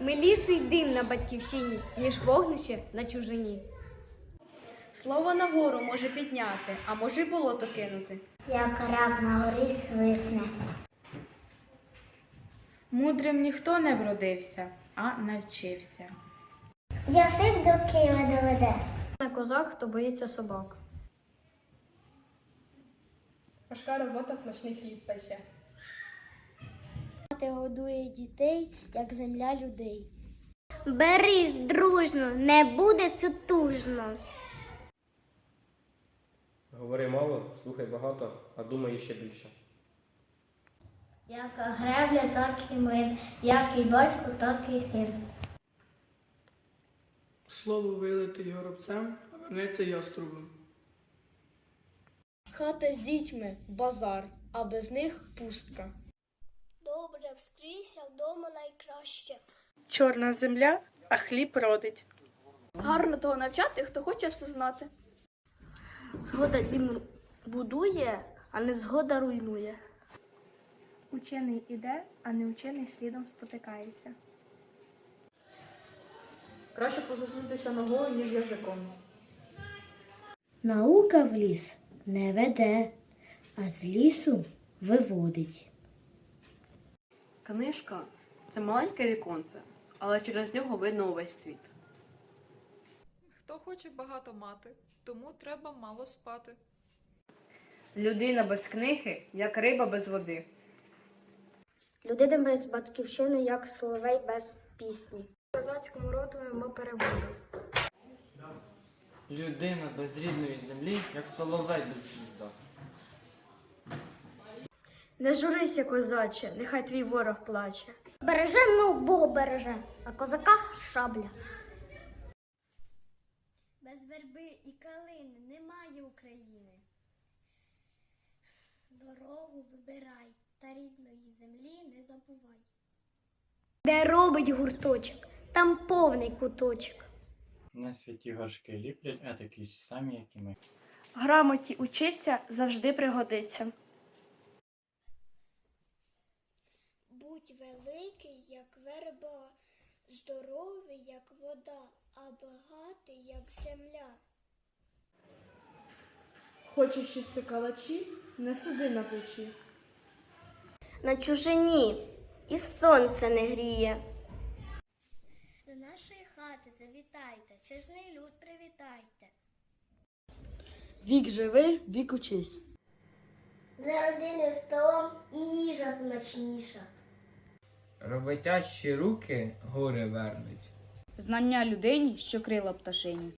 Миліший дим на батьківщині, ніж вогнище на чужині. Слово на гору може підняти, а може й болото кинути. Як раб на горі свисне. Мудрим ніхто не вродився, а навчився. Язик до Києва доведе. На козак, хто боїться собак. Важка робота смачний хліб пече. Мати годує дітей, як земля людей. Берись дружно, не буде сутужно. Говори мало, слухай багато, а думай ще більше. Як гребля, так і мин, як і батько, так і син. Слово вилити горобцем, а вернеться яструбом. Хата з дітьми базар, а без них пустка. Добре, встрійся вдома найкраще. Чорна земля, а хліб родить. Гарно того навчати, хто хоче все знати. Згода дім будує, а не згода руйнує. Учений іде, а неучений слідом спотикається. Краще позаснутися ногою, ніж язиком. Наука в ліс не веде, а з лісу виводить. Книжка це маленьке віконце, але через нього видно увесь світ. Хто хоче багато мати, тому треба мало спати. Людина без книги, як риба без води. Людина без батьківщини, як соловей без пісні. Козацькому роду ми переводимо. Людина без рідної землі, як соловей без гнізда. Не журися, козаче, нехай твій ворог плаче. Береже, ну Бог береже, а козака шабля. Без верби і калини немає України. Дорогу вибирай та рідної землі не забувай. Де робить гурточок, там повний куточок. На світі горшки ліплять, а такі ж самі, як і ми. Грамоті учиться завжди пригодиться. Будь великий, як верба, здоровий, як вода, а багатий, як земля. Хочеш їсти калачі, не сиди на печі. На чужині і сонце не гріє. До нашої хати завітайте, чесний люд привітайте. Вік живи, вік учись. За родиною столом і їжа смачніша. Роботящі руки гори вернуть. Знання людині, що крила пташині.